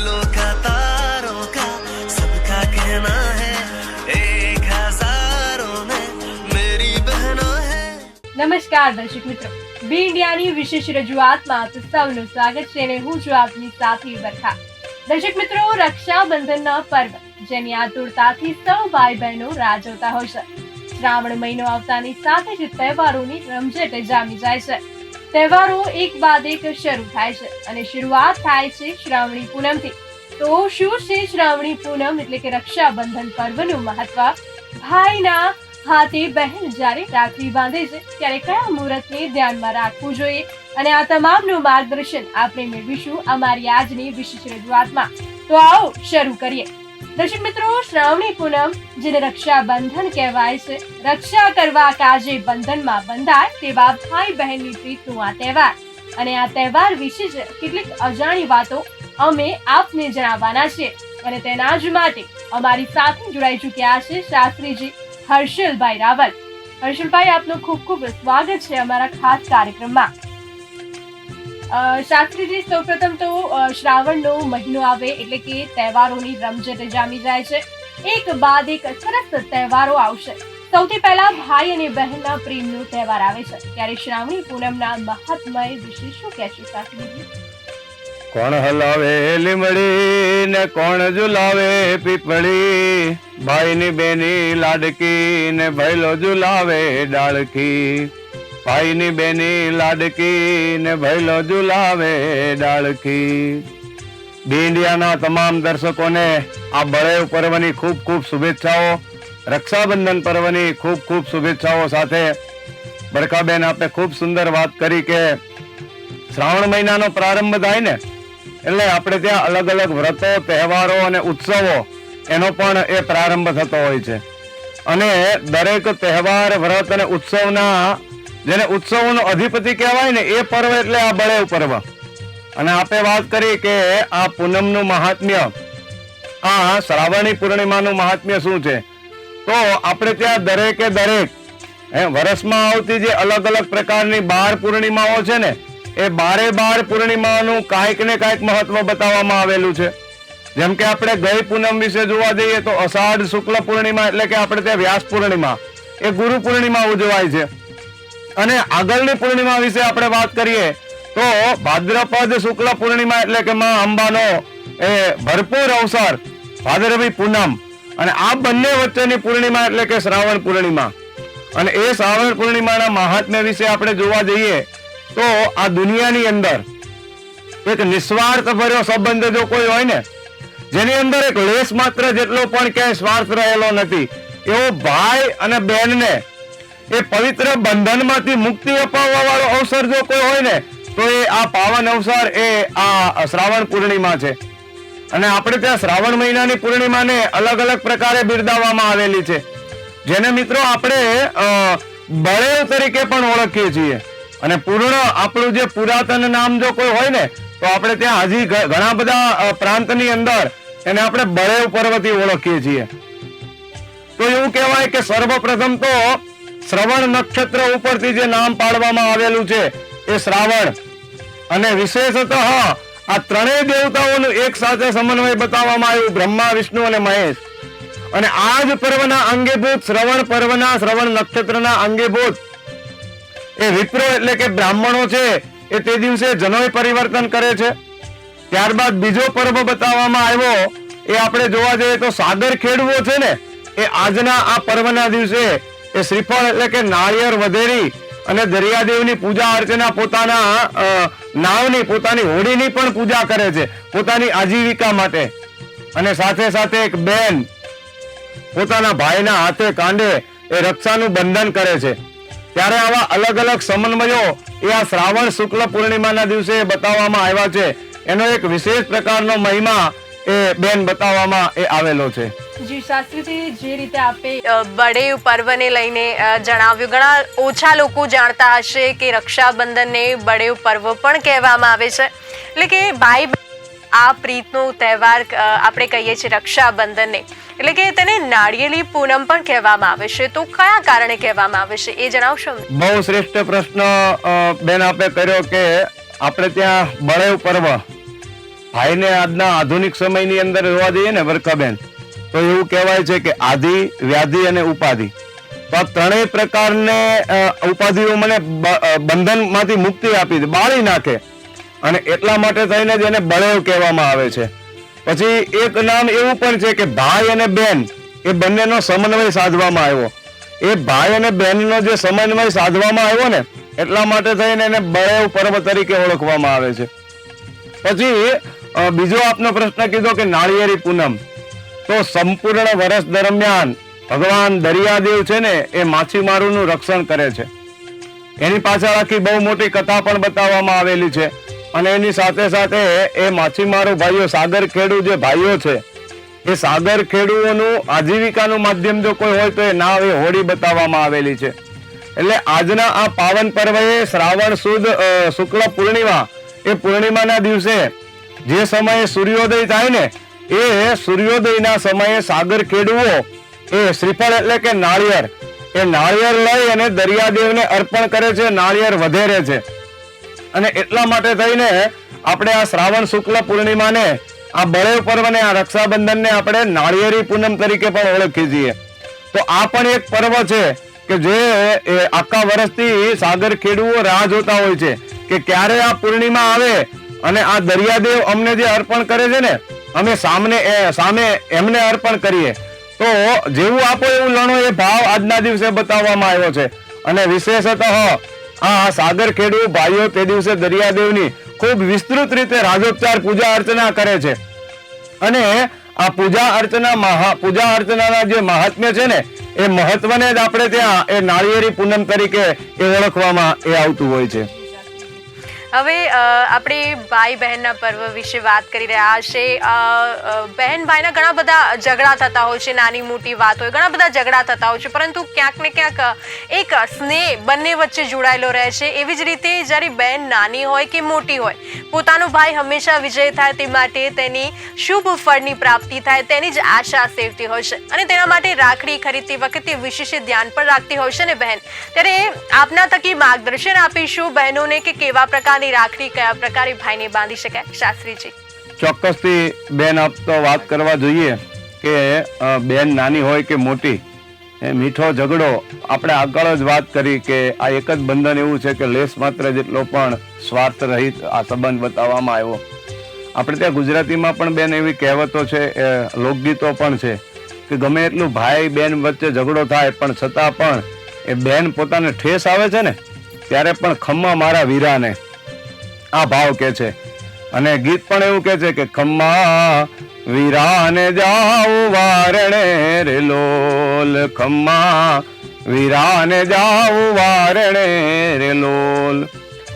फूलों का तारों का सबका कहना है एक हजारों में मेरी बहनों है નમસ્કાર દર્શક મિત્રો બી ઇન્ડિયાની વિશેષ રજૂઆતમાં આપ સૌનું સ્વાગત છે અને હું છું આપની સાથી બરખા દર્શક મિત્રો રક્ષાબંધનના પર્વ જેની આતુરતાથી સૌ ભાઈ બહેનો રાહ જોતા હોય છે શ્રાવણ મહિનો આવતાની સાથે જ તહેવારોની રમઝટ જામી જાય છે તહેવારો એક બાદ એક શરૂ થાય છે અને શરૂઆત થાય છે શ્રાવણી પૂનમથી. તો શું છે શ્રાવણી પૂનમ એટલે કે રક્ષાબંધન પર્વનું મહત્વ? ભાઈના હાથે બહેન જ્યારે રાખડી બાંધે છે, ત્યારે કયા મુહૂર્તને ધ્યાનમાં રાખવું જોઈએ? અને આ તમામનું માર્ગદર્શન આપણે મેળવીશું અમારી આજની વિશેષ રજૂઆતમાં. તો આવો શરૂ કરીએ. દર્શક મિત્રો, શ્રાવણી પૂનમ, જેને રક્ષાબંધન કહેવાય છે, રક્ષા કરવા કાજે બંધનમાં બંધાય તેવા ભાઈ બહેનની પ્રીતનું આ તહેવાર. અને આ તહેવાર વિશે જ કેટલીક અજાણી વાતો અમે આપને જણાવવાના છે. અને તેના જ માટે અમારી સાથે જોડાઈ ચૂક્યા છે શાસ્ત્રીજી હર્ષલભાઈ રાવલ. હર્ષલભાઈ, આપનું ખૂબ ખૂબ સ્વાગત છે અમારા ખાસ કાર્યક્રમમાં. શાસ્ત્રીજી, સૌપ્રથમ તો શ્રાવણનો મહિનો આવે એટલે કે તહેવારોની રમઝટ જામી જાય છે. એક બાદ એક સરસ તહેવારો આવશે. સૌથી પહેલા ભાઈ અને બહેનના પ્રેમનો તહેવાર આવે છે. ત્યારે શ્રાવણી પૂનમના મહાત્મય વિશે શું કહેશો શાસ્ત્રીજી. કોણ હલાવે લીમડી ને કોણ ઝુલાવે પીપળી? ભાઈની બેની લાડકી ને ભૈલો ઝુલાવે ડાળખી. ભાઈની બેની લાડકી ને ભૈલો ઝુલાવે ડાળકી બી તમામ દર્શકોને આ બળેવ પર્વની ખૂબ ખૂબ શુભેચ્છાઓ, રક્ષાબંધન પર્વની ખૂબ ખૂબ શુભેચ્છાઓ સાથે બરકાબેન આપણે ખૂબ સુંદર વાત કરી કે શ્રાવણ મહિનાનો પ્રારંભ થાય ને, એટલે આપણે ત્યાં અલગ અલગ વ્રતો, તહેવારો અને ઉત્સવો એનો પણ એ પ્રારંભ થતો હોય છે. અને દરેક તહેવાર, વ્રત અને ઉત્સવના જેને ઉત્સવોનો અધિપતિ કહેવાય ને, એ પર્વ એટલે આ બળેવ પર્વ. અને આપે વાત કરી કે આ પૂનમનું મહાત્મ્ય, આ શ્રાવણી પૂર્ણિમાનું મહાત્મ્ય શું છે? તો આપણે ત્યાં દરેકે દરેક, હે વર્ષમાં આવતી જે અલગ અલગ પ્રકારની બાર પૂર્ણિમાઓ છે ને, એ બારે બાર પૂર્ણિમાનું કાંઈક ને કાંઈક મહત્વ બતાવવામાં આવેલું છે. જેમ કે આપણે ગઈ પૂનમ વિશે જોવા જઈએ તો અષાઢ શુક્લ પૂર્ણિમા એટલે કે આપણે ત્યાં વ્યાસ પૂર્ણિમા, એ ગુરુ પૂર્ણિમા ઉજવાય છે. અને આગળની પૂર્ણિમા વિશે આપણે વાત કરીએ, તો ભાદ્રપદ શુક્લ પૂર્ણિમા એટલે કે માં અંબાનો એ ભરપૂર અવસર, ભાદરવી પૂનમ. અને આ બંને વચ્ચેની પૂર્ણિમા એટલે કે શ્રાવણ પૂર્ણિમા. અને એ શ્રાવણ પૂર્ણિમાના મહાત્મ્ય વિશે આપણે જોવા જઈએ, તો આ દુનિયાની અંદર એક નિસ્વાર્થ ભર્યો સંબંધ જો કોઈ હોય ને, જેની અંદર એક લેશ માત્ર જેટલો પણ ક્યાંય સ્વાર્થ રહેલો નથી, એવો ભાઈ અને બહેનને એ પવિત્ર બંધનમાંથી મુક્તિ અપાવવા વાળો અવસર જો કોઈ હોય ને, તો એ આ પાવન અવસર એ આ શ્રાવણ પૂર્ણિમા છે. અને આપણે ત્યાં શ્રાવણ મહિનાની પૂર્ણિમાને અલગ અલગ પ્રકારે બિરદાવવામાં આવેલી છે. જેને મિત્રો આપણે બળેવ તરીકે પણ ઓળખીએ છીએ. અને પૂર્ણ આપણું જે પુરાતન નામ જો કોઈ હોય ને, તો આપણે ત્યાં હજી ઘણા બધા પ્રાંતની અંદર એને આપણે બળેવ પર્વથી ઓળખીએ છીએ. તો એવું કહેવાય કે સર્વપ્રથમ તો શ્રવણ નક્ષત્ર ઉપરથી જે નામ પાડવામાં આવેલું છે, એ શ્રાવણ. અને વિશેષતઃ આ ત્રણેય દેવતાઓનું એક સાથે સમન્વય બતાવવામાં આવ્યું, બ્રહ્મા, વિષ્ણુ અને મહેશ. અને આ જ પર્વના અંગેભૂત, શ્રવણ પર્વના, શ્રવણ નક્ષત્રના અંગેભૂત. એ વિપ્રો એટલે કે બ્રાહ્મણો છે, એ તે દિવસે જનોય પરિવર્તન કરે છે. ત્યારબાદ બીજો પર્વ બતાવવામાં આવ્યો, એ આપણે જોવા જઈએ તો સાગર ખેડવો છે ને, એ આજના આ પર્વના દિવસે એ શ્રીફળ એટલે કે નાળિયેર વધેરી અને દરિયાદેવની પૂજા અર્ચના પોતાના નાવની, પોતાની હોડીની પણ પૂજા કરે છે, પોતાની આજીવિકા માટે. અને સાથે સાથે એક બેન પોતાના ભાઈના હાથે કાંડે એ રક્ષાનું બંધન કરે છે. ત્યારે આવા અલગ અલગ સમન્વયો એ આ શ્રાવણ શુક્લ પૂર્ણિમાના દિવસે બતાવવામાં આવ્યા છે. એનો એક વિશેષ પ્રકારનો મહિમા એ બેન બતાવવામાં એ આવેલો છે. જી શાસ્ત્રીજી જે રીતે આપે બડે પર્વને લઈને જણાવ્યું. ઘણા ઓછા લોકો જાણતા હશે કે રક્ષાબંધનને બડે પર્વ પણ કહેવામાં આવે છે. એટલે કે ભાઈ આ પ્રીતનો તહેવાર આપણે કહીએ છીએ રક્ષાબંધનને. એટલે કે તેને નાળિયેરી પૂનમ પણ કહેવામાં આવે છે. તો કયા કારણે કહેવામાં આવે છે એ જણાવશો બહુ શ્રેષ્ઠ પ્રશ્ન બેન આપે કર્યો કે આપણે ત્યાં બળેવ પર્વ. ભાઈને આજના આધુનિક સમયની અંદર જોવા જઈએ ને વર્કાબેન તો એવું કહેવાય છે કે આધિ, વ્યાધિ અને ઉપાધિ. તો આ ત્રણેય પ્રકારને ઉપાધિઓ મને બંધનમાંથી મુક્તિ આપી દે બાળી નાખે. અને એટલા માટે થઈને જ એને બળેવ કહેવામાં આવે છે. પછી એક નામ એવું પણ છે કે ભાઈ અને બેન, એ બંનેનો સમન્વય સાધવામાં આવ્યો. એ ભાઈ અને બહેનનો જે સમન્વય સાધવામાં આવ્યો ને, એટલા માટે થઈને એને બળેવ પર્વ તરીકે ઓળખવામાં આવે છે. પછી બીજો આપનો પ્રશ્ન કીધો કે નાળિયેરી પૂનમ. તો સંપૂર્ણ વર્ષ દરમિયાન ભગવાન દરિયાદેવ છે ને, એ માછીમારોનું રક્ષણ કરે છે. એની પાછળ આખી બહુ મોટી કથા પણ બતાવવામાં આવેલી છે. અને એની સાથે સાથે એ માછીમારો ભાઈઓ, સાગર ખેડુ જે ભાઈઓ છે, એ સાગર ખેડૂઓનું આજીવિકાનું માધ્યમ જો કોઈ હોય તો એ નાવ એ હોડી બતાવવામાં આવેલી છે. એટલે આજના આ પાવન પર્વએ શ્રાવણ સુદ શુક્લ પૂર્ણિમા, એ પૂર્ણિમાના દિવસે જે સમયે સૂર્યોદય થાય ને એ સૂર્યોદયના સમયે સાગર ખેડવો એ શ્રીફળ એટલે કે નાળિયેર, એ નાળિયેર લઈ અને દરિયાદેવને અર્પણ કરે છે, નાળિયેર વધેરે છે. અને એટલા માટે થઈને આપણે આ શ્રાવણ શુક્લ પૂર્ણિમાને, આ બળેવ પર્વને, આ રક્ષાબંધનને આપણે નાળિયેરી પૂનમ તરીકે પણ ઓળખીએ છીએ. તો આ પણ એક પર્વ છે કે જે આખા વર્ષથી સાગર ખેડૂઓ રાહ જોતા હોય છે કે ક્યારે આ પૂર્ણિમા આવે અને આ દરિયાદેવ અમને જે અર્પણ કરે છે ને અમે સામને સામે એમને અર્પણ કરીએ. તો જેવું આપો એવું લણો એ ભાવ આજના દિવસે બતાવવામાં આવ્યો છે. અને વિશેષતઃ આ સાગર ખેડૂ ભાઈઓ તે દિવસે દરિયાદેવની ખૂબ વિસ્તૃત રીતે રાજોપચાર પૂજા અર્ચના કરે છે. અને આ પૂજા અર્ચના મહા, પૂજા અર્ચનાના જે મહાત્મ્ય છે ને, એ મહત્વને જ આપણે ત્યાં એ નાળિયેરી પૂનમ તરીકે એ ઓળખવામાં એ આવતું હોય છે. હવે આપણે ભાઈ બહેનના પર્વ વિશે વાત કરી રહ્યા છે. બહેન ભાઈના ઘણા બધા ઝઘડા થતા હોય છે નાની મોટી વાત હોય, ઘણા બધા ઝઘડા થતા હોય છે, પરંતુ ક્યાંક ને ક્યાંક એક સ્નેહ બંને વચ્ચે જોડાયેલો રહે છે. એવી જ રીતે જ્યારે બહેન નાની હોય કે મોટી હોય, પોતાનો ભાઈ હંમેશા વિજય થાય તે માટે તેની શુભ ફળની પ્રાપ્તિ થાય, તેની જ આશા સેવતી હોય છે અને તેના માટે રાખડી ખરીદતી વખતે વિશેષ ધ્યાન પણ રાખતી હોય છે ને બહેન. ત્યારે આપના થકી માર્ગદર્શન આપીશું બહેનોને કે કેવા પ્રકારની રાખડી કયા પ્રકારે ભાઈને બાંધી શકાય? શાસ્ત્રીજી. ચોક્કસથી બેન, આપ તો વાત કરવા જોઈએ કે બેન નાની હોય કે મોટી, એ મીઠો ઝઘડો, આપણે આગળ જ વાત કરી કે આ એક જ બંધન એવું છે કે લેસ માત્ર જેટલો પણ સ્વાર્થ રહિત આ સંબંધ બતાવવામાં આવ્યો. આપણે ત્યાં ગુજરાતીમાં પણ બેન એવી કહેવતો છે લોકગીતો પણ છે કે ગમે એટલું ભાઈ બેન વચ્ચે ઝઘડો થાય, પણ છતાં પણ એ બેન પોતાને ઠેસ આવે છે ને, ત્યારે પણ ખમ્મા મારા વીરાને. આ ભાવ કે છે. અને ગીત પણ એવું કે છે કે, ખમ્મા, વીરાને જાઉ વારણે રે લોલ. ખમ્મા, વીરાને જાઉ વારણે રે લોલ.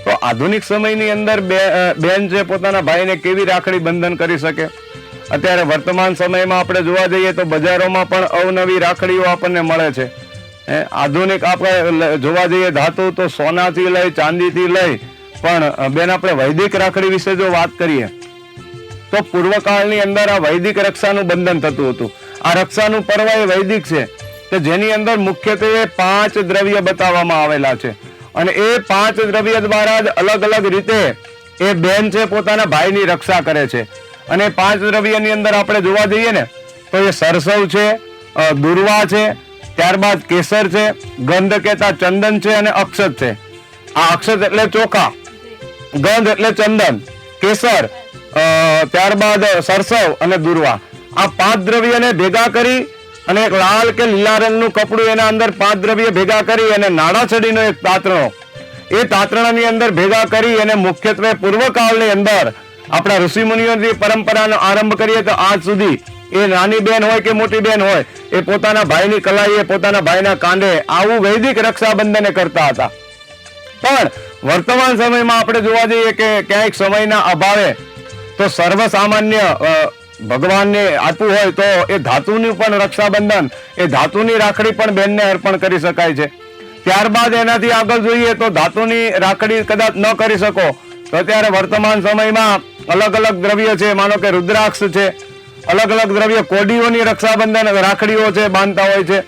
તો આધુનિક સમયની અંદર બે બેન છે પોતાના ભાઈને કેવી રાખડી બંધન કરી શકે? અત્યારે વર્તમાન સમયમાં આપણે જોવા જઈએ તો બજારોમાં પણ અવનવી રાખડીઓ આપણને મળે છે. આધુનિક આપણે જોવા જઈએ ધાતુ તો સોનાથી લઈ, ચાંદીથી લઈ પણ બેન, આપણે વૈદિક રાખડી વિશે જો વાત કરીએ, તો પૂર્વકાળની અંદર આ વૈદિક રક્ષાનું બંધન થતું હતું. આ રક્ષાનું પર્વ એ વૈદિક છે. કે જેની અંદર મુખ્યત્વે પાંચ દ્રવ્ય બતાવવામાં આવેલા છે. અને એ પાંચ દ્રવ્ય દ્વારા જ અલગ અલગ રીતે એ બેન છે પોતાના ભાઈની રક્ષા કરે છે. અને પાંચ દ્રવ્યની અંદર આપણે જોવા જઈએ ને, તો એ સરસવ છે દુર્વા છે, ત્યારબાદ કેસર છે ગંધ કેતા ચંદન છે અને અક્ષત છે. આ અક્ષત એટલે ચોખા. ગંધ એટલે ચંદન, કેસર ત્યારબાદ સરસવ અને દુર્વા. આ પાંચ દ્રવ્યને ભેગા કરી અને એક લાલ કે લીલા રંગનું કપડું એના અંદર પાંચ દ્રવ્ય ભેગા કરી અને નાણા છડીનો એક તાતણો એ તાતણાની અંદર ભેગા કરી અને મુખ્યત્વે પૂર્વકાળની અંદર આપણા ઋષિમુનિઓની પરંપરાનો આરંભ કરીએ તો આજ સુધી એ નાની બેન હોય કે મોટી બેન હોય, એ પોતાના ભાઈની કલાઈએ પોતાના ભાઈના કાંડે આવું વૈદિક રક્ષાબંધને કરતા હતા. પણ વર્તમાન સમયમાં આપણે જોવા જઈએ કે ક્યાંક સમયના અભાવે તો સર્વસામાન્ય ભગવાનને આપવું હોય તો એ ધાતુનું પણ રક્ષાબંધન, એ ધાતુની રાખડી પણ બેનને અર્પણ કરી શકાય છે. ત્યારબાદ એનાથી આગળ જોઈએ તો ધાતુની રાખડી કદાચ ન કરી શકો, તો અત્યારે વર્તમાન સમયમાં અલગ અલગ દ્રવ્ય છે, માનો કે રુદ્રાક્ષ છે, અલગ અલગ દ્રવ્ય કોડીઓની રક્ષાબંધન રાખડીઓ છે, બાંધતા હોય છે.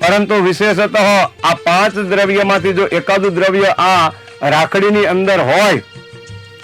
પરંતુ વિશેષતઃ આ પાંચ દ્રવ્યમાંથી જો એકાદું દ્રવ્ય આ રાખડીની અંદર હોય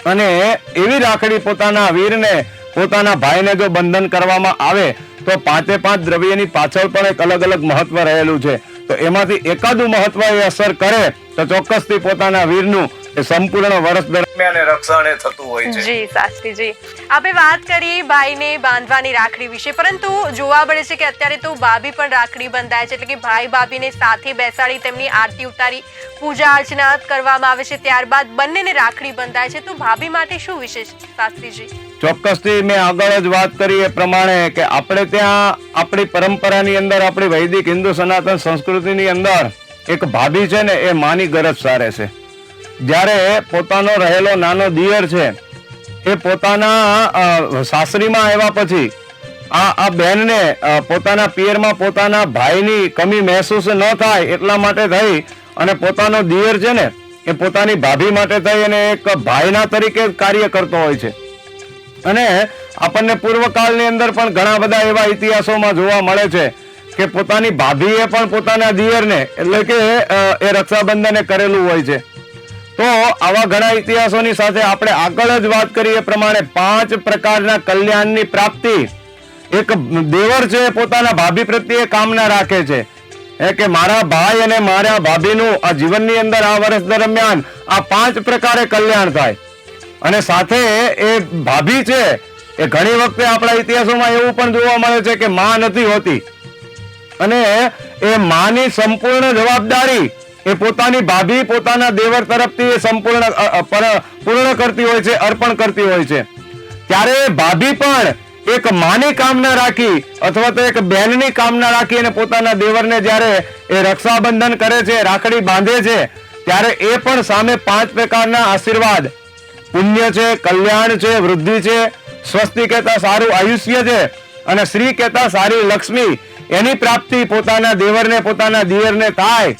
અને એવી રાખડી પોતાના વીરને, પોતાના ભાઈને જો બંધન કરવામાં આવે, તો પાંચે પાંચ દ્રવ્યની પાછળ પણ એક અલગ અલગ મહત્વ રહેલું છે. તો એમાંથી એકાદું મહત્વ એ અસર કરે, તો ચોક્કસથી પોતાના વીરનું એ સંપૂર્ણ વર્ષ દરમિયાન રક્ષણ એ થતું હોય છે. જી શાસ્ત્રીજી આપણે વાત કરી ભાઈને બાંધવાની રાખડી વિશે પરંતુ જોવા મળે છે કે અત્યારે તો ભાભી પણ રાખડી બંધાય છે એટલે કે ભાઈ ભાભીને સાથે બેસાડી તેમની આરતી ઉતારી પૂજા અર્ચના કરવામાં આવે છે ત્યારબાદ બંનેને રાખડી બંધાય છે. તો ભાભી માટે શું વિશેષ? શાસ્ત્રીજી ચોક્કસથી મેં આગળ જ વાત કરી એ પ્રમાણે કે આપણે ત્યાં આપણી પરંપરાની અંદર આપણી વૈદિક હિન્દુ સનાતન સંસ્કૃતિની અંદર એક ભાભી છે ને એ માની ગરજ સારે છે. જ્યારે પોતાનો રહેલો નાનો દિયર છે, એ પોતાના સાસરીમાં આવ્યા પછી આ આ બહેનને પોતાના પિયરમાં પોતાના ભાઈની કમી મહેસૂસ ન થાય એટલા માટે થઈ અને પોતાનો દિયર છે ને, એ પોતાની ભાભી માટે થઈ અને એક ભાઈના તરીકે કાર્ય કરતો હોય છે. અને આપણને પૂર્વકાળની અંદર પણ ઘણા બધા એવા ઇતિહાસોમાં જોવા મળે છે કે પોતાની ભાભીએ પણ પોતાના દિયરને, એટલે કે એ રક્ષાબંધને કરેલું હોય છે. તો આવા ઘણા ઇતિહાસોની સાથે આપણે આગળ જ વાત કરી એ પ્રમાણે પાંચ પ્રકારના કલ્યાણની પ્રાપ્તિ. એક દેવર છે પોતાના ભાભી પ્રત્યે કામના રાખે છે. એ કે મારા ભાઈ અને મારા ભાભીનું આ જીવનની અંદર આ વર્ષ દરમિયાન આ પાંચ પ્રકારે કલ્યાણ થાય. અને સાથે એ ભાભી છે એ ઘણી વખતે આપણા ઇતિહાસોમાં એવું પણ જોવા મળે છે કે માં નથી હોતી. અને એ માની સંપૂર્ણ જવાબદારી એ પોતાની ભાભી પોતાના દેવર તરફથી એ સંપૂર્ણ પૂર્ણ કરતી હોય છે, અર્પણ કરતી હોય છે. ત્યારે ભાભી પણ એક માની કામના રાખી અથવા તો એક બહેનની કામના રાખી અને પોતાના દેવરને જ્યારે એ રક્ષાબંધન કરે છે, રાખડી બાંધે છે, ત્યારે એ પણ સામે પાંચ પ્રકારના આશીર્વાદ. પુણ્ય છે, કલ્યાણ છે, વૃદ્ધિ છે, સ્વસ્તિ કહેતા સારું આયુષ્ય છે અને શ્રી કહેતા સારી લક્ષ્મી. એની પ્રાપ્તિ પોતાના દેવરને, પોતાના દિયરને થાય.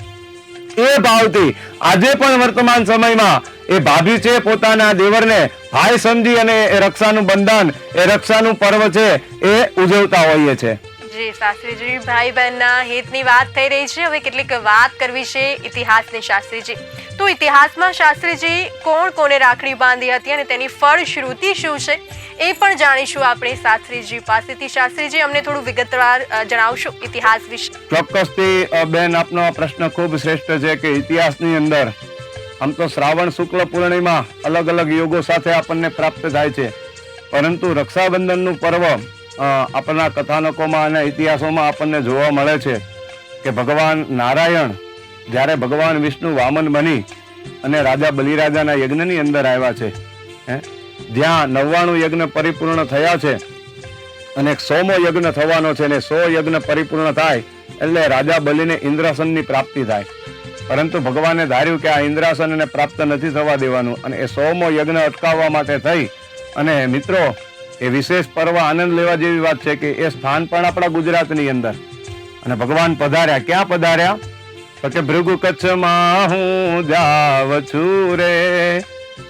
એ ભાવથી આજે પણ વર્તમાન સમયમાં એ ભાભી છે, પોતાના દેવરને ભાઈ સમજી અને એ રક્ષાનું બંધન, એ રક્ષાનું પર્વ છે, એ ઉજવતા હોઈએ છે જી શાસ્ત્રીજી ભાઈ બહેનના હિતની વાત થઈ રહી છે. હવે કેટલીક વાત કરવી છે ઇતિહાસની શાસ્ત્રીજી. તો ઇતિહાસમાં શાસ્ત્રીજી કોણ કોને રાખડી બાંધી હતી અને તેની ફળશ્રુતિ શું છે એ પણ જાણીશું આપણે શાસ્ત્રીજી પાસેથી. શાસ્ત્રીજી, અમને થોડું વિગતવાર જણાવશો ઇતિહાસ વિશે. ચોક્કસથી બેન, આપનો પ્રશ્ન ખૂબ શ્રેષ્ઠ છે કે ઇતિહાસની અંદર આમ તો શ્રાવણ શુક્લ પૂર્ણિમા અલગ અલગ યોગો સાથે આપણને પ્રાપ્ત થાય છે. પરંતુ રક્ષાબંધનનું પર્વ આપણા કથાનકોમાં અને ઇતિહાસોમાં આપણને જોવા મળે છે કે ભગવાન નારાયણ જ્યારે ભગવાન વિષ્ણુ વામન બની અને રાજા બલિરાજાના યજ્ઞની અંદર આવ્યા છે, હે? જ્યાં નવ્વાણું યજ્ઞ પરિપૂર્ણ થયા છે અને સોમો યજ્ઞ થવાનો છે અને સો યજ્ઞ પરિપૂર્ણ થાય એટલે રાજા બલિને ઇન્દ્રાસનની પ્રાપ્તિ થાય. પરંતુ ભગવાને ધાર્યું કે આ ઇન્દ્રાસન એને પ્રાપ્ત નથી થવા દેવાનું અને એ સોમો યજ્ઞ અટકાવવા માટે થઈ અને મિત્રો એ વિશેષ પર્વ આનંદ લેવા જેવી વાત છે કે એ સ્થાન પણ આપણા ગુજરાતની અંદર. અને ભગવાન પધાર્યા. ક્યાં પધાર્યા? તો કે ભૃગુ કચ્છમાં હું જાવ છું રે.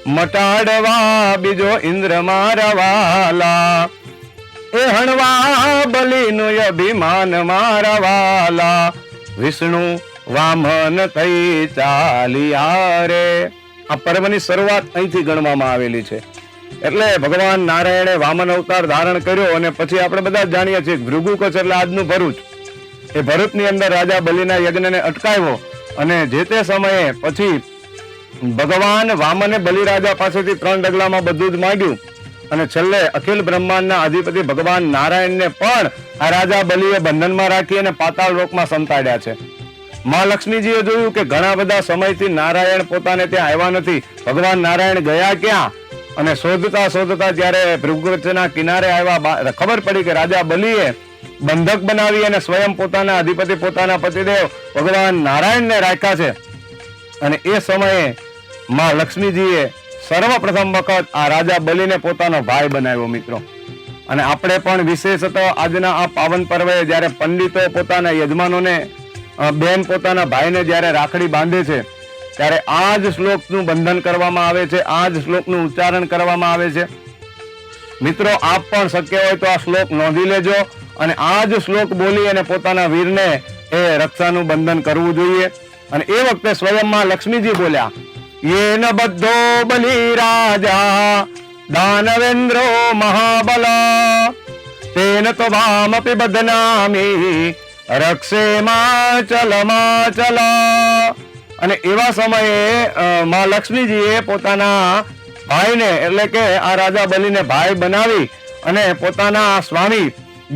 મટાડવા બીજો ઇન્દ્ર મારા વાલા એ હણવા બલીનું અભિમાન મારા વાલા વિષ્ણુ વામન થઈ ચાલિયા રે આ પર્વની શરૂઆત અહીંથી ગણવામાં આવેલી છે. એટલે ભગવાન નારાયણે વામન અવતાર ધારણ કર્યો અને પછી આપણે બધા જાણીએ છીએ કે ભૃગુ કચ્છ એટલે આજનું ભરૂચ. એ ભરૂચની અંદર રાજા બલિના યજ્ઞને અટકાવ્યો અને જે તે સમયે પછી ભગવાન વામને બલિરાજા પાસેથી ત્રણ ડગલામાં બધું જ માંગ્યું. અને છેલ્લે અખિલ બ્રહ્માંડના અધિપતિ ભગવાન નારાયણને પણ આ રાજા બલિએ બંધનમાં રાખી અને પાતાળ લોકમાં સંતાડ્યા છે. મા લક્ષ્મીજીએ જોયું કે ઘણા બધા સમયથી નારાયણ પોતાને ત્યાં આવ્યા નથી. ભગવાન નારાયણ ગયા ક્યાં? અને શોધતા શોધતા જ્યારે ભૃગવચના કિનારે આવ્યા ખબર પડી કે રાજા બલિએ બંધક બનાવી અને સ્વયં પોતાના અધિપતિ પોતાના પતિદેવ ભગવાન નારાયણને રાખ્યા છે. અને એ સમયે માં લક્ષ્મીજીએ સર્વપ્રથમ વખત આ રાજા બલિને પોતાનો ભાઈ બનાવ્યો મિત્રો. અને આપણે પણ વિશેષત આજના આ પાવન પર્વે જ્યારે પંડિતો પોતાના યજમાનોને બેન પોતાના ભાઈને જ્યારે રાખડી બાંધે છે ત્યારે આ જ શ્લોકનું બંધન કરવામાં આવે છે, આ જ શ્લોકનું ઉચ્ચારણ કરવામાં આવે છે. મિત્રો, આપ પણ શક્ય હોય તો આ શ્લોક નોંધી લેજો અને આ જ શ્લોક બોલી અને પોતાના વીરને એ રક્ષાનું બંધન કરવું જોઈએ. અને એ વખતે સ્વયંમાં લક્ષ્મીજી બોલ્યા એન બધો બલી રાજા, દાનવેન્દ્રો મહાબલ, તેન તો વામપી બદનામી, રક્ષે માં ચલમાં ચલા અને એવા સમયે મા લક્ષ્મીજીએ પોતાના ભાઈને, એટલે કે આ રાજા બલીને ભાઈ બનાવી અને પોતાના સ્વામી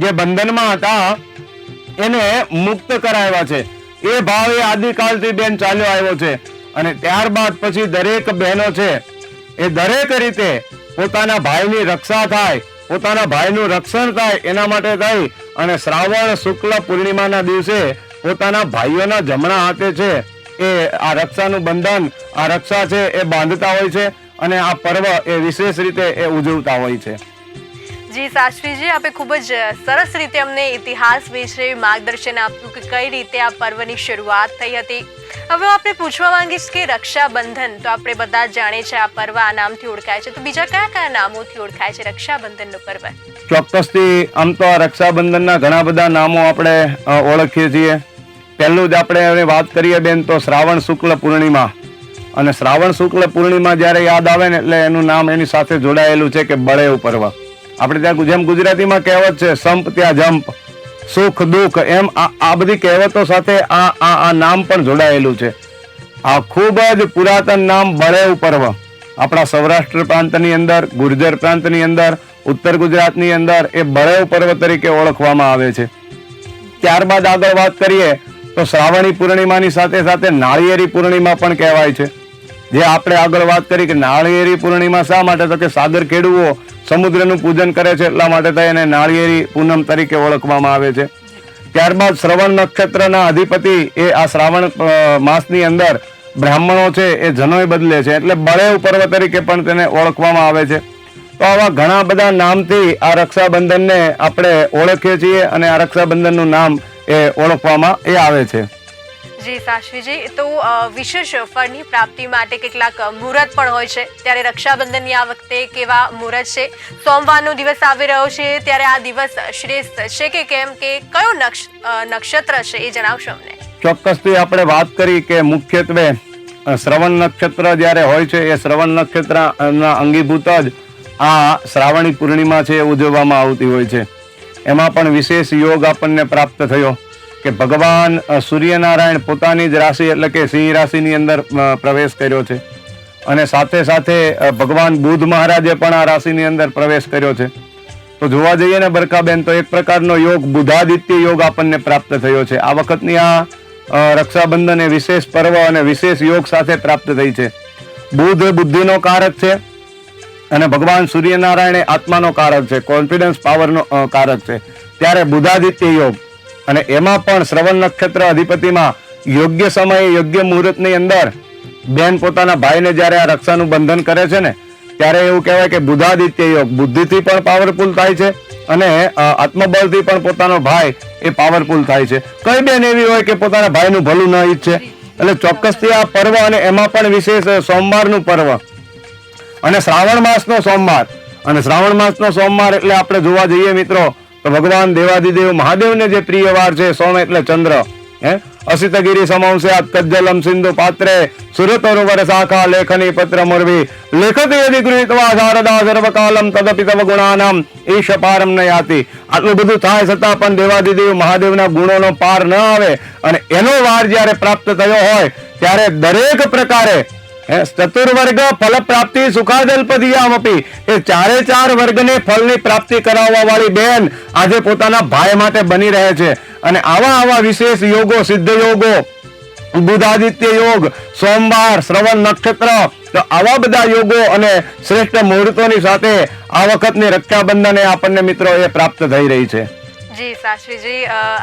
જે બંધનમાં હતા, એને મુક્ત કરાવ્યા છે. એ ભાવ એ આદિકાલથી બેન ચાલ્યો આવ્યો છે. અને ત્યારબાદ પછી દરેક બહેનો છે, એ દરેક રીતે પોતાના ભાઈની રક્ષા થાય, પોતાના ભાઈનું રક્ષણ થાય, એના માટે થઈ અને શ્રાવણ, શુક્લ પૂર્ણિમાના દિવસે પોતાના ભાઈઓના જમણા હાથે છે. એ આ રક્ષાનું બંધન આ રક્ષા છે એ બાંધતા હોય છે અને આ પર્વ એ વિશેષ રીતે એ ઉજવતા હોય છે. જી શાસ્ત્રીજી આપે ખૂબ જ સરસ રીતે અમને ઇતિહાસ વિશે માર્ગદર્શન આપ્યું કે કઈ રીતે આ પર્વની શરૂઆત થઈ હતી. હવે આપણે પૂછવા માંગીશ કે રક્ષાબંધન તો આપણે બધા જાણે છીએ આ પર્વ આ નામથી ઓળખાય છે. તો બીજા કયા કયા નામોથી ઓળખાય છે રક્ષાબંધનનો પર્વ? ચોક્કસથી આમ તો આ રક્ષાબંધનના ઘણા બધા નામો આપણે ઓળખીએ છીએ. પહેલું જ આપણે હવે વાત કરીએ બેન તો શ્રાવણ શુક્લ પૂર્ણિમા. અને શ્રાવણ શુક્લ પૂર્ણિમા જ્યારે યાદ આવે ને એટલે એનું નામ એની સાથે જોડાયેલું છે કે બળેવ પર્વ. આપણે ત્યાં જેમ ગુજરાતીમાં કહેવત છે, સંપ ત્યાં જંપ, સુખ દુઃખ એમ આ બધી કહેવતો સાથે આ આ આ નામ પણ જોડાયેલું છે. આ ખૂબ જ પુરાતન નામ બળેવ પર્વ. આપણા સૌરાષ્ટ્ર પ્રાંતની અંદર, ગુર્જર પ્રાંતની અંદર, ઉત્તર ગુજરાતની અંદર એ બળેવ પર્વ તરીકે ઓળખવામાં આવે છે. ત્યારબાદ આગળ વાત કરીએ તો શ્રાવણી પૂર્ણિમાની સાથે સાથે નાળિયેરી પૂર્ણિમા પણ કહેવાય છે. જે આપણે આગળ વાત કરી કે નાળિયેરી પૂર્ણિમા શા માટે? તો કે સાગર ખેડૂઓ સમુદ્રનું પૂજન કરે છે એટલા માટે તો એને નાળિયેરી પૂનમ તરીકે ઓળખવામાં આવે છે. ત્યારબાદ શ્રવણ નક્ષત્રના અધિપતિ એ આ શ્રાવણ માસની અંદર બ્રાહ્મણો છે એ જનોય બદલે છે. એટલે બળેવ પર્વ તરીકે પણ તેને ઓળખવામાં આવે છે. તો આવા ઘણા બધા નામથી આ રક્ષાબંધનને આપણે ઓળખીએ છીએ અને આ રક્ષાબંધનનું નામ એ ઓળખવામાં એ આવે છે. જી સાશ્વીજી તો વિશેષ ફળની પ્રાપ્તિ માટે કેટલાક મુહૂર્ત પણ હોય છે. ત્યારે રક્ષાબંધનની આ વખતે કેવા મુહૂર્ત છે? સોમવારનો દિવસ આવી રહ્યો છે. ત્યારે આ દિવસ શ્રેષ્ઠ છે કે કેમ? કે કયો નક્ષ નક્ષત્ર છે એ જણાવશો અમને? ચોક્કસથી આપણે વાત કરી કે મુખ્યત્વે શ્રવણ નક્ષત્ર જ્યારે હોય છે એ શ્રવણ નક્ષત્રના અંગીભૂત જ આ શ્રાવણી પૂર્ણિમા છે ઉજવવામાં આવતી હોય છે. એમાં પણ વિશેષ યોગ આપણને પ્રાપ્ત થયો કે ભગવાન સૂર્યનારાયણ પોતાની જ રાશિ એટલે કે સિંહ રાશિની અંદર પ્રવેશ કર્યો છે. અને સાથે સાથે ભગવાન બુધ મહારાજે પણ આ રાશિની અંદર પ્રવેશ કર્યો છે. તો જોવા જઈએ ને બરકાબેન, તો એક પ્રકારનો યોગ બુધાદિત્ય યોગ આપણને પ્રાપ્ત થયો છે. આ વખતની આ રક્ષાબંધન એ વિશેષ પર્વ અને વિશેષ યોગ સાથે પ્રાપ્ત થઈ છે. બુધ બુદ્ધિનો કારક છે. અને ભગવાન સૂર્યનારાયણ આત્માનો કારક છે કોન્ફિડન્સ પાવરનો કારક છે. ત્યારે બુધાદિત્ય યોગ અને એમાં પણ શ્રવણ નક્ષત્ર અધિપતિમાં યોગ્ય સમયે યોગ્ય મુહૂર્તની અંદર બેન પોતાના ભાઈને જ્યારે આ રક્ષાનું બંધન કરે છે ને, ત્યારે એવું કહેવાય કે બુધાદિત્ય યોગ બુદ્ધિથી પણ પાવરફુલ થાય છે અને આત્મબળથી પણ પોતાનો ભાઈ એ પાવરફુલ થાય છે. કઈ બેન એવી હોય કે પોતાના ભાઈનું ભલું ન ઈચ્છે? એટલે ચોક્કસથી આ પર્વ અને એમાં પણ વિશેષ સોમવારનું પર્વ અને શ્રાવણ માસનો સોમવાર. અને શ્રાવણ માસનો સોમવાર એટલે આપણે જોવા જઈએ મિત્રો, તો ભગવાન દેવાદિદેવ મહાદેવને જે પ્રિય વાર છે સોમ એટલે ચંદ્ર. હે? અસિતગીરી સમંસ્યાત કજ્જલમ સિંધુ પાત્રે સુરતોરુવર શાખા લેખની પત્ર મોરવી. લેખત યદિ ગૃહિતવા શારદા સર્વકાલમ તદપિ તવ ગુણાનામ, ઈશ પારમ ન યાતિ. આટલું બધું થાય છતાં પણ દેવાદિદેવ મહાદેવના ગુણોનો પાર ન આવે. અને એનો વાર જ્યારે પ્રાપ્ત થયો હોય, ત્યારે દરેક પ્રકારે ચતુર્વર્ગ ફલ પ્રાપ્તિ સુખાદલ્પધિયામપી. એ ચારે ચાર વર્ગને ફળની પ્રાપ્તિ કરાવવા વાળી બેન આજે પોતાના ભાઈ માટે બની રહે છે. અને આવા આવા વિશેષ યોગો, સિદ્ધ યોગો, બુધાદિત્ય યોગ, સોમવાર, શ્રવણ નક્ષત્ર, તો આવા બધા યોગો અને શ્રેષ્ઠ મુહૂર્તોની સાથે આ વખતની રક્ષાબંધન એ આપણને મિત્રો એ પ્રાપ્ત થઈ રહી છે. જી શાસ્ત્રીજી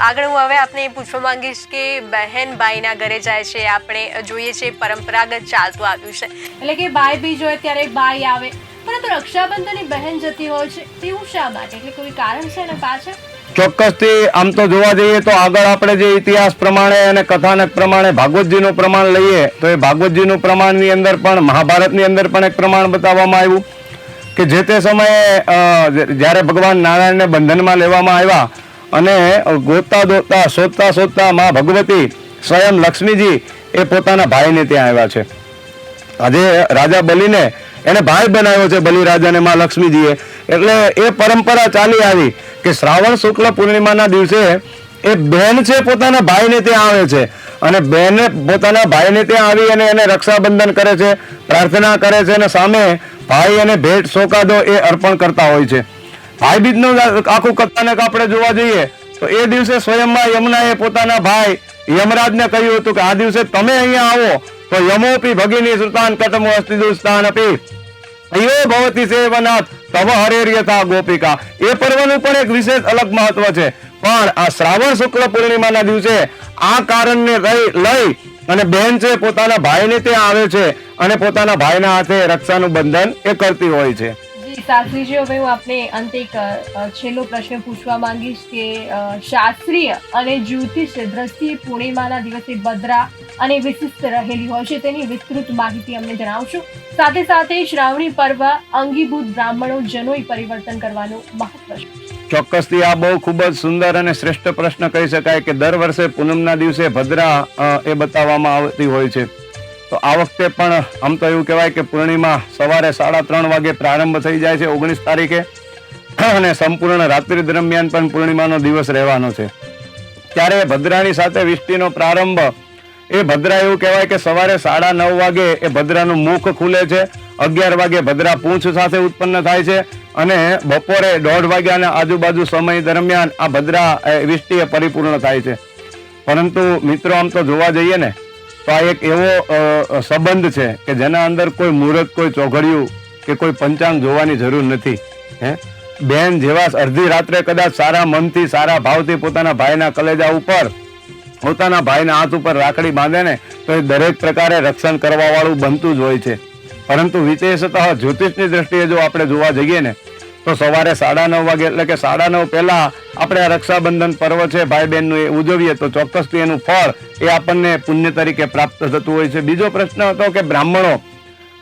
આગળ હું હવે આપને પૂછવા માંગીશ કે બહેન ભાઈના ઘરે જાય છે, આપણે જોઈએ છીએ પરંપરાગત ચાલતું આવ્યું છે. એટલે કે ભાઈ બીજ હોય ત્યારે ભાઈ આવે, પરંતુ રક્ષાબંધનની બહેન જતી હોય છે તેવું શા માટે? એટલે કોઈ કારણ છે ને પાછળ? ચોક્કસથી આમ તો જોવા જઈએ તો આગળ આપણે જે ઇતિહાસ પ્રમાણે અને કથાનક પ્રમાણે ભાગવતજીનું પ્રમાણ લઈએ, તો એ ભાગવતજીનું પ્રમાણની અંદર પણ, મહાભારતની અંદર પણ એક પ્રમાણ બતાવવામાં આવ્યું. કે જે તે સમયે જ્યારે ભગવાન નારાયણને બંધનમાં લેવામાં આવ્યા અને ગોતતા દોતતા શોધતા શોધતા મા ભગવતી સ્વયં લક્ષ્મીજી એ પોતાના ભાઈને ત્યાં આવ્યા છે. આજે રાજા બલિને એને ભાઈ બનાવ્યો છે, બલિ રાજાને મા લક્ષ્મીજીએ. એટલે એ પરંપરા ચાલી આવી કે શ્રાવણ શુક્લ પૂર્ણિમાના દિવસે એ બહેન છે પોતાના ભાઈને ત્યાં આવે છે. અને બહેને પોતાના ભાઈને ત્યાં આવી અને એને રક્ષાબંધન કરે છે, પ્રાર્થના કરે છે અને સામે ભાઈ અને ભેટ સોકાદો એ અર્પણ કરતા હોય છે. ભાઈ બીજનું આખું કથાનક આપણે જોવા જઈએ, તો એ દિવસે સ્વયંમાં યમુનાએ પોતાના ભાઈ યમરાજને કહ્યું હતું કે આ દિવસે તમે અહીંયા આવો, તો યમોપી ભગીની સુતાન કટમો સ્થાન અપી. અયો ભવતી સેવનાથ, તવ હરેર્યતા ગોપિકા. એ પર્વનું પણ એક વિશેષ અલગ મહત્વ છે. પણ આ શ્રાવણ શુક્લ પૂર્ણિમાના દિવસે આ કારણને લઈ અને બહેન છે પોતાના ભાઈને ત્યાં આવે છે. અને પોતાના ભાઈના હાથે રક્ષાનું બંધન એ કરતી હોય છે. જી શાસ્ત્રીજી હવે હું આપને અંતે એક છેલ્લો પ્રશ્ન પૂછવા માંગીશ કે શાસ્ત્રીય અને જ્યોતિષ દ્રષ્ટિએ પૂર્ણિમાના દિવસે ભદ્રા અને વિશિષ્ટ રહેલી હોય છે તેની વિસ્તૃત માહિતી અમને જણાવશો. સાથે સાથે શ્રાવણી પર્વ અંગીભૂત બ્રાહ્મણો જનોય પરિવર્તન કરવાનું મહત્વ છે. ચોક્કસથી આ બહુ ખૂબ જ સુંદર અને શ્રેષ્ઠ પ્રશ્ન કહી શકાય કે દર વર્ષે પૂનમના દિવસે ભદ્રા એ બતાવવામાં આવતી હોય છે. તો આ વખતે પણ આમ તો એવું કહેવાય કે પૂર્ણિમા સવારે સાડા ત્રણ વાગે પ્રારંભ થઈ જાય છે ઓગણીસ તારીખે. અને સંપૂર્ણ રાત્રિ દરમિયાન પણ પૂર્ણિમાનો દિવસ રહેવાનો છે. ત્યારે ભદ્રાની સાથે વિષ્ટિનો પ્રારંભ. એ ભદ્રા એવું કહેવાય કે સવારે સાડા નવ વાગે એ ભદ્રાનું મુખ ખુલે છે. અગિયાર વાગે ભદ્રા પૂંછ સાથે ઉત્પન્ન થાય છે. અને બપોરે દોઢ વાગ્યાના આજુબાજુ સમય દરમિયાન આ ભદ્રા, એ વિષ્ટિ પરિપૂર્ણ થાય છે. પરંતુ મિત્રો, આમ તો જોવા જઈએ ને તો આ એક એવો સંબંધ છે કે જેના અંદર કોઈ મુહૂર્ત, કોઈ ચોઘડિયું કે કોઈ પંચાંગ જોવાની જરૂર નથી, હે? બેન જેવા અડધી રાત્રે કદાચ સારા મનથી, સારા ભાવથી પોતાના ભાઈના કલેજા ઉપર, પોતાના ભાઈના હાથ ઉપર રાખડી બાંધે ને, તો એ દરેક પ્રકારે રક્ષણ કરવાવાળું બનતું જ હોય છે. પરંતુ વિશેષતઃ જ્યોતિષની દ્રષ્ટિએ જો આપણે જોવા જઈએ ને તો સવારે સાડા નવ વાગે, એટલે કે સાડા નવ પહેલા આપણે આ રક્ષાબંધન પર્વ છે ભાઈ બહેનનું એ ઉજવીએ તો ચોક્કસથી એનું ફળ એ આપણને પુણ્ય તરીકે પ્રાપ્ત થતું હોય છે. બીજો પ્રશ્ન હતો કે બ્રાહ્મણો,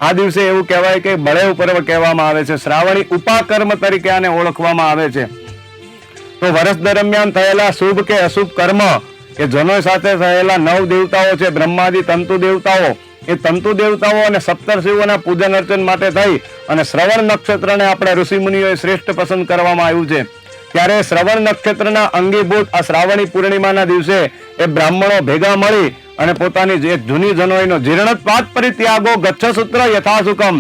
આ દિવસે એવું કહેવાય કે બળેવ પર્વ કહેવામાં આવે છે. શ્રાવણી ઉપાકર્મ તરીકે આને ઓળખવામાં આવે છે. તો વર્ષ દરમિયાન થયેલા શુભ કે અશુભ કર્મ, કે જનો સાથે થયેલા નવ દેવતાઓ છે, બ્રહ્માદિ, તંતુ દેવતાઓ એ તંતુ દેવતાઓ અને સપ્તર્ષિઓના પૂજન અર્ચન માટે થઈ અને શ્રવણ નક્ષત્રને આપણે ઋષિમુનિઓએ શ્રેષ્ઠ પસંદ કરવામાં આવ્યું છે. ત્યારે શ્રવણ નક્ષત્રના અંગીભૂત આ શ્રાવણી પૂર્ણિમાના દિવસે એ બ્રાહ્મણો ભેગા મળી અને પોતાની જે જૂની જનોઈનો જીર્ણત્વાત પરિત્યાગો ગચ્છ સૂત્ર યથાસુકમ,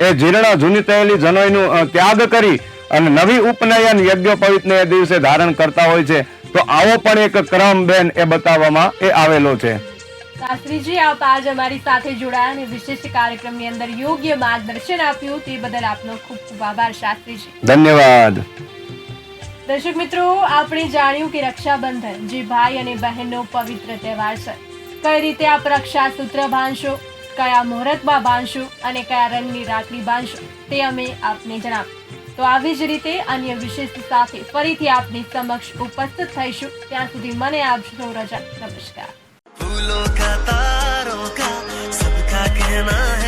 એ જીર્ણ જૂની થયેલી જનોઈનું ત્યાગ કરી અને નવી ઉપનયન યજ્ઞોપવિતને એ દિવસે ધારણ કરતા હોય છે. તો આવો પણ એક ક્રમ બેન એ બતાવવામાં એ આવેલો છે. શાસ્ત્રીજી આપ આજ અમારી સાથે જોડાયા અને વિશિષ્ટ કાર્યક્રમની અંદર યોગ્ય માર્ગદર્શન આપ્યું તે બદલ આપનો ખૂબ ખૂબ આભાર શાસ્ત્રીજી. ધન્યવાદ. દર્શક મિત્રો આપણે જાણ્યું કે રક્ષાબંધન જે ભાઈ અને બહેનનો પવિત્ર તહેવાર છે. કઈ રીતે આપ રક્ષા સૂત્ર બાંધશો કયા મુહૂર્તમાં બાંધશો અને કયા રંગની રાખડી બાંધશો તે અમે આપને જણાવ્યું તો આવી જ રીતે અન્ય વિશેષ સાથે ફરીથી આપની સમક્ષ ઉપસ્થિત થઈશું. ત્યાં સુધી મને આપશો રજા નમસ્કાર. फूलों का तारों का सबका कहना है